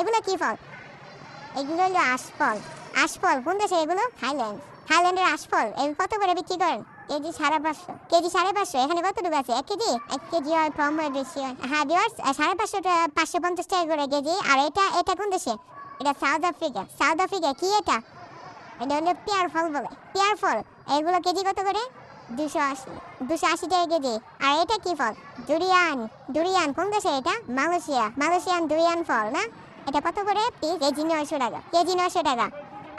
এগুলো কি ফল? এগুলো হলো আশফল। আশফল, কোন দেশে এগুলো? থাইল্যান্ড। থাইল্যান্ডের আশফল এগুলো কত করে বিক্রি করেন? কেজি সাড়ে পাঁচশো। কেজি সাড়ে পাঁচশো, এখানে কতটুকু আছে? এক কেজি? এক কেজি হয় হয় বেশি হয় হ্যাঁ বিয়ার্স সাড়ে পাঁচশো পাঁচশো পঞ্চাশ টাকা করে কেজি। আর এটা এটা কোন দেশে? এটা সাউথ আফ্রিকা। সাউথ আফ্রিকা কি এটা? এটা হলো পেয়ার ফল বলে। পেয়ার ফল, এগুলো কেজি কত করে? দুশো আশি। দুশো আশি টাকা কেজি। আর এটা কি ফল? ডুরিয়ান ডুরিয়ান কোন দেশে এটা? মালয়েশিয়া। মালয়েশিয়ান ডুরিয়ান ফল, না? এটা কত করে? পিস? কেজি নয়শো টাকা। কেজি নয়শো টাকা।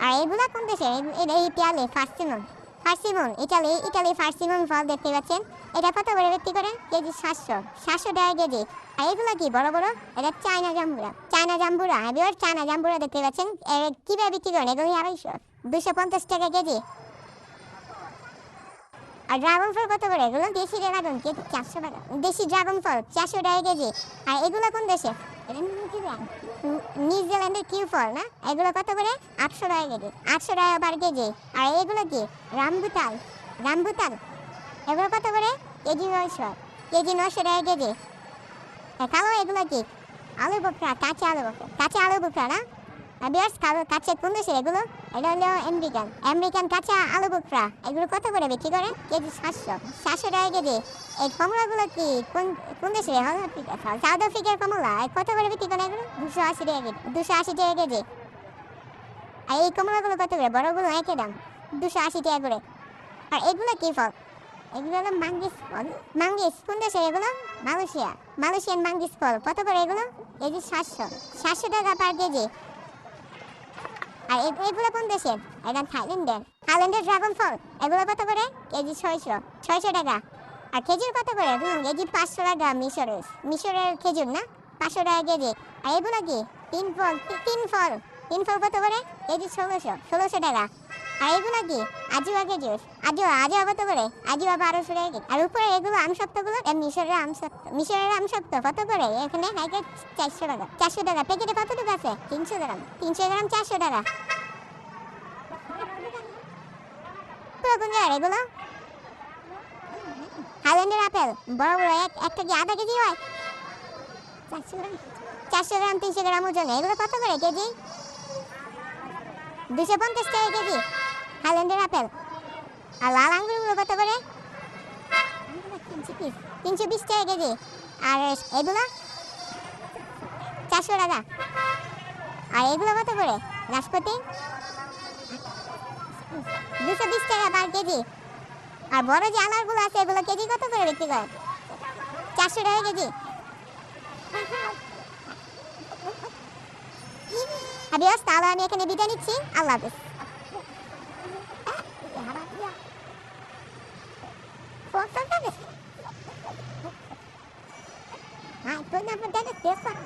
আর এগুলা কোন দেশে এই- পেয়ালে ফার্সিমন ফার্সিমন ইটালি ইটালি ফার্সিমন ফল দেখতে পাচ্ছেন। এটা কত করে বিক্রি করে? কেজি সাতশো। সাতশো টাকা কেজি। আর এগুলো কি বড় বড়? এটা চায়না জাম্বুরা। চায়না জাম্বুরা। এবার চায়না জাম্বুরা দেখতে পাচ্ছেন। কীভাবে বিক্রি করেন? এগুলো আড়াইশো? দুশো পঞ্চাশ টাকা কেজি। আর ড্রাগন ফল কত করে? এগুলো দেশি ড্রাগন কেজি চারশো টাকা। দেশি ড্রাগন ফল, চারশো টাকা কেজি। আর এগুলো কোন দেশে নিউজিল্যান্ডের কিউ ফল, না? এগুলো কত করে? আটশো টাকা কেজি। আটশো টাকা পার কেজি। আর এগুলো কি? রামবুতাল। রামবুতাল। এগুলো কত করে? কেজি নয়শো। কেজি নশো টাকা কেজি। কালো এগুলো কি? আলু বোকরা, কাঁচা আলু বোকরা। কাঁচা আলু বোকরা, না? বিয়ার্স কাঁচা কোন দেশের এগুলো? এটা হলো আমেরিকান আমেরিকান কাঁচা আলু বোখরা এগুলো কত করে বিক্রি করে? কেজি সাতশো। সাতশো টাকা কেজি। এই কমলাগুলো কি কোন কোন দেশের সাউথ আফ্রিকা সাউথ আফ্রিকার কমলা কত করে বিক্রি করে এগুলো? দুশো আশি টাকা কেজি। দুশো আশি টাকা কেজি। আর এই কমলাগুলো কত করে? বড়গুলো একই দাম। দুশো আশি টাকা করে। আর এগুলো কি ফল? এগুলো হলো মাঙ্গিস ফল। মাঙ্গিস কোন দেশের এগুলো? মালয়েশিয়া। মালয়েশিয়ান মাঙ্গিস ফল। কত করে এগুলো? কেজি সাতশো। সাতশো টাকা পার কেজি। আর এগুলো কোন দেশের? এটা থাইল্যান্ডের। থাইল্যান্ডের ড্রাগন ফল এগুলো কত করে? কেজি ছয়শো ছয়শো টাকা। আর খেজুর কত করে? হুম কেজি পাঁচশো টাকা মিশরের। মিশরের খেজুর না? পাঁচশো টাকা কেজি। আর এগুলো কি? তিন ফল তিন ফল। তিন ফল কত করে? কেজি ষোলোশো ষোলোশো টাকা। আর এগুলো কি আজুয়া খেজুর আজুয়া আজুয়া কত করে। আজুয়া বারোশো টাকা কেজি। আর উপরে এগুলো আমসত্ত্বগুলো এ মিশরের আমসত্ত্ব মিশরের আমসত্ত্ব কত করে? এখানে হাইকে চারশো টাকা। চারশো টাকা। প্যাকেটে কতটুকু আছে? তিনশো গ্রাম। তিনশো গ্রাম চারশো টাকা। এগুলো? আপেল। বড় এক একটা কি আধা কেজি হয়? চারশো গ্রাম। চারশো গ্রাম, তিনশো গ্রাম এগুলো কত করে কেজি? দুশো পঞ্চাশ টাকা কেজি। হাইল্যান্ডের আপেল। আর লাল আঙ্গুরগুলো কত করে? তিনশো বিশ। টাকা কেজি। আর এগুলো? চারশো টাকা। আর এগুলো কত করে? নাশপাতি? দুশো বিশ টাকা পার কেজি। আর বড় যে আনারগুলো আছে, এগুলো কেজি কত করে বিক্রি করে চারশো টাকা কেজি। আবিয়াস তাহলে আমি এখানে বিদায় নিচ্ছি। আল্লাহ হাফিজ। 不，那不待得结算了。